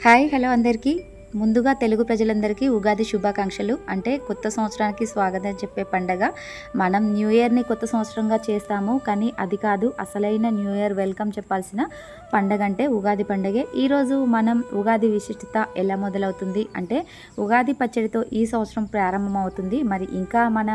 Hi hello అందరికీ ముందుగా తెలుగు ప్రజలందరికీ ఉగాది శుభాకాంక్షలు. అంటే కొత్త సంవత్సరానికి స్వాగతం చెప్పే పండగ. మనం న్యూ ఇయర్ని కొత్త సంవత్సరంగా చేస్తాము. కానీ అది కాదు అసలైన న్యూ ఇయర్ వెల్కమ్ చెప్పాల్సిన పండగ అంటే ఉగాది పండగే. ఈరోజు మనం ఉగాది విశిష్టత ఎలా మొదలవుతుంది అంటే ఉగాది పచ్చడితో ఈ సంవత్సరం ప్రారంభమవుతుంది. మరి ఇంకా మన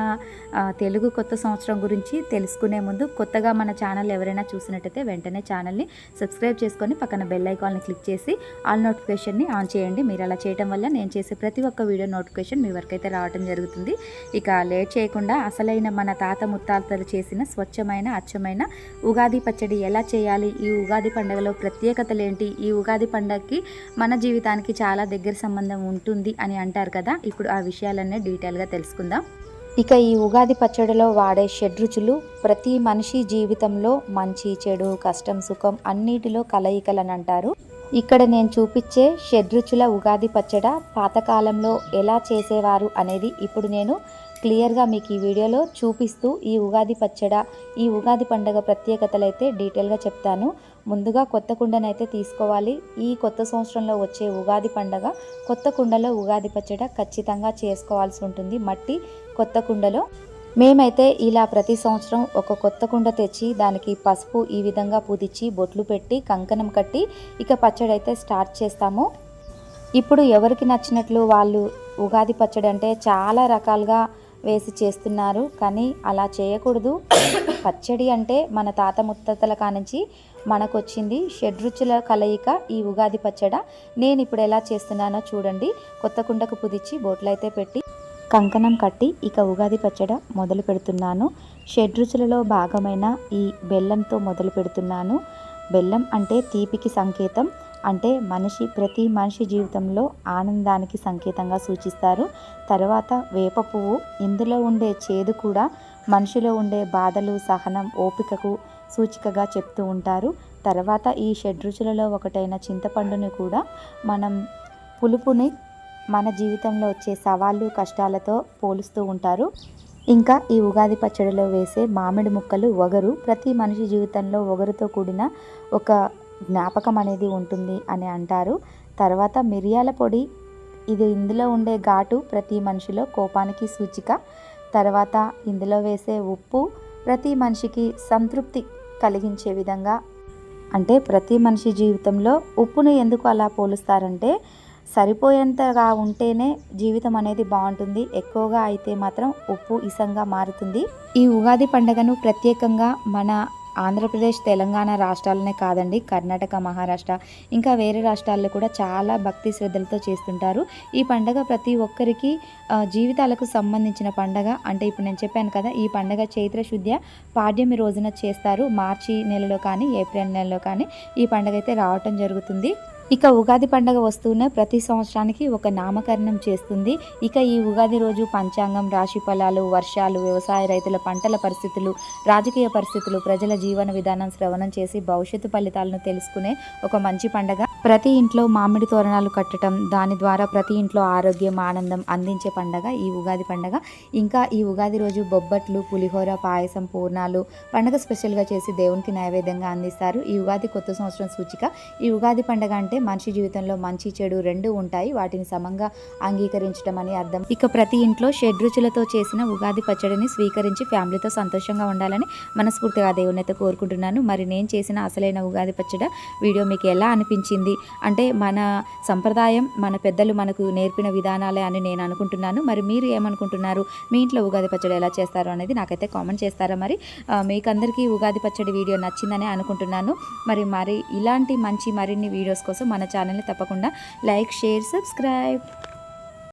తెలుగు కొత్త సంవత్సరం గురించి తెలుసుకునే ముందు కొత్తగా మన ఛానల్ ఎవరైనా చూసినట్టయితే వెంటనే ఛానల్ని సబ్స్క్రైబ్ చేసుకొని పక్కన బెల్ ఐకాన్ని క్లిక్ చేసి ఆల్ నోటిఫికేషన్ని ఆన్ చేయండి. మీరు అలా చేయడం వల్ల నేను చేసే ప్రతి ఒక్క వీడియో నోటిఫికేషన్ మీ వరకు అయితే రావడం జరుగుతుంది. ఇక లేట్ చేయకుండా అసలైన మన తాత ముత్తాతలు చేసిన స్వచ్ఛమైన అచ్చమైన ఉగాది పచ్చడి ఎలా చేయాలి? ఈ ఉగాది పండుగలో ప్రత్యేకతలు ఏంటి? ఈ ఉగాది పండగకి మన జీవితానికి చాలా దగ్గర సంబంధం ఉంటుంది అని అంటారు కదా? ఇప్పుడు ఆ విషయాలన్నీ డీటెయిల్గా తెలుసుకుందాం. ఇక ఈ ఉగాది పచ్చడిలో వాడే షడ్రుచులు ప్రతి మనిషి జీవితంలో మంచి చెడు కష్టం సుఖం అన్నిటిలో కలయికలని అంటారు. ఇక్కడ నేను చూపించే షడ్రుచుల ఉగాది పచ్చడ పాతకాలంలో ఎలా చేసేవారు అనేది ఇప్పుడు నేను క్లియర్గా మీకు ఈ వీడియోలో చూపిస్తూ ఈ ఉగాది పచ్చడ ఈ ఉగాది పండగ ప్రత్యేకతలు అయితే డీటెయిల్గా చెప్తాను. ముందుగా కొత్త కుండనైతే తీసుకోవాలి. ఈ కొత్త సంవత్సరంలో వచ్చే ఉగాది పండగ కొత్త కుండలో ఉగాది పచ్చడ ఖచ్చితంగా చేసుకోవాల్సి ఉంటుంది. మట్టి కొత్త కుండలో మేమైతే ఇలా ప్రతి సంవత్సరం ఒక కొత్త కుండ తెచ్చి దానికి పసుపు ఈ విధంగా పుదిచ్చి బొట్లు పెట్టి కంకణం కట్టి ఇక పచ్చడి అయితే స్టార్ట్ చేస్తాము. ఇప్పుడు ఎవరికి నచ్చినట్లు వాళ్ళు ఉగాది పచ్చడి అంటే చాలా రకాలుగా వేసి చేస్తున్నారు. కానీ అలా చేయకూడదు. పచ్చడి అంటే మన తాత ముత్తతల కానించి మనకు వచ్చింది షడ్రుచుల కలయిక ఈ ఉగాది పచ్చడ. నేను ఇప్పుడు ఎలా చేస్తున్నానో చూడండి. కొత్త కుండకు పుదిచ్చి బొట్లు అయితే పెట్టి కంకణం కట్టి ఇక ఉగాది పచ్చడ మొదలు పెడుతున్నాను. షడ్రుచులలో భాగమైన ఈ బెల్లంతో మొదలు పెడుతున్నాను. బెల్లం అంటే తీపికి సంకేతం. అంటే మనిషి ప్రతి మనిషి జీవితంలో ఆనందానికి సంకేతంగా సూచిస్తారు. తర్వాత వేప పువ్వు. ఇందులో ఉండే చేదు కూడా మనిషిలో ఉండే బాధలు సహనం ఓపికకు సూచికగా చెప్తూ ఉంటారు. తర్వాత ఈ షడ్రుచులలో ఒకటైన చింతపండుని కూడా మనం పులుపుని మన జీవితంలో వచ్చే సవాళ్ళు కష్టాలతో పోలుస్తూ ఉంటారు. ఇంకా ఈ ఉగాది పచ్చడిలో వేసే మామిడి ముక్కలు ఒగరు ప్రతి మనిషి జీవితంలో ఒగరుతో కూడిన ఒక జ్ఞాపకం అనేది ఉంటుంది అని అంటారు. తర్వాత మిరియాల పొడి ఇది ఇందులో ఉండే ఘాటు ప్రతి మనిషిలో కోపానికి సూచిక. తర్వాత ఇందులో వేసే ఉప్పు ప్రతి మనిషికి సంతృప్తి కలిగించే విధంగా. అంటే ప్రతి మనిషి జీవితంలో ఉప్పును ఎందుకు అలా పోలుస్తారంటే సరిపోయేంతగా ఉంటేనే జీవితం అనేది బాగుంటుంది. ఎక్కువగా అయితే మాత్రం ఉప్పు ఇసంగా మారుతుంది. ఈ ఉగాది పండుగను ప్రత్యేకంగా మన ఆంధ్రప్రదేశ్ తెలంగాణ రాష్ట్రాలనే కాదండి కర్ణాటక మహారాష్ట్ర ఇంకా వేరే రాష్ట్రాల్లో కూడా చాలా భక్తి శ్రద్ధలతో చేస్తుంటారు. ఈ పండగ ప్రతి ఒక్కరికి జీవితాలకు సంబంధించిన పండగ. అంటే ఇప్పుడు నేను చెప్పాను కదా ఈ పండగ చైత్ర శుద్ధ పాడ్యమి రోజున చేస్తారు. మార్చి నెలలో కానీ ఏప్రిల్ నెలలో కానీ ఈ పండగ అయితే రావటం జరుగుతుంది. ఇక ఉగాది పండగ వస్తూనే ప్రతి సంవత్సరానికి ఒక నామకరణం చేస్తుంది. ఇక ఈ ఉగాది రోజు పంచాంగం రాశి ఫలాలు వర్షాలు వ్యవసాయ రైతుల పంటల పరిస్థితులు రాజకీయ పరిస్థితులు ప్రజల జీవన విధానం శ్రవణం చేసి భవిష్యత్తు ఫలితాలను తెలుసుకునే ఒక మంచి పండగ. ప్రతి ఇంట్లో మామిడి తోరణాలు కట్టడం దాని ద్వారా ప్రతి ఇంట్లో ఆరోగ్యం ఆనందం అందించే పండగ ఈ ఉగాది పండగ. ఇంకా ఈ ఉగాది రోజు బొబ్బట్లు పులిహోర పాయసం పూర్ణాలు పండగ స్పెషల్గా చేసి దేవునికి నైవేద్యంగా అందిస్తారు. ఈ ఉగాది కొత్త సంవత్సరం సూచిక. ఈ ఉగాది పండగ అంటే మనిషి జీవితంలో మంచి చెడు రెండు ఉంటాయి. వాటిని సమంగా అంగీకరించడం అని అర్థం. ఇక ప్రతి ఇంట్లో షడ్రుచులతో చేసిన ఉగాది పచ్చడిని స్వీకరించి ఫ్యామిలీతో సంతోషంగా ఉండాలని మనస్ఫూర్తిగా దేవునైతే కోరుకుంటున్నాను. మరి నేను చేసిన అసలైన ఉగాది పచ్చడ వీడియో మీకు ఎలా అనిపించింది? అంటే మన సంప్రదాయం మన పెద్దలు మనకు నేర్పిన విధానాలే అని నేను అనుకుంటున్నాను. మరి మీరు ఏమనుకుంటున్నారు? మీ ఇంట్లో ఉగాది పచ్చడి ఎలా చేస్తారు అనేది నాకైతే కామెంట్ చేస్తారా మరి? మీకందరికీ ఉగాది పచ్చడి వీడియో నచ్చిందని అనుకుంటున్నాను. మరి మరి ఇలాంటి మంచి మరిన్ని వీడియోస్ కోసం మన ఛానల్ని తప్పకుండా లైక్ షేర్ సబ్స్క్రైబ్.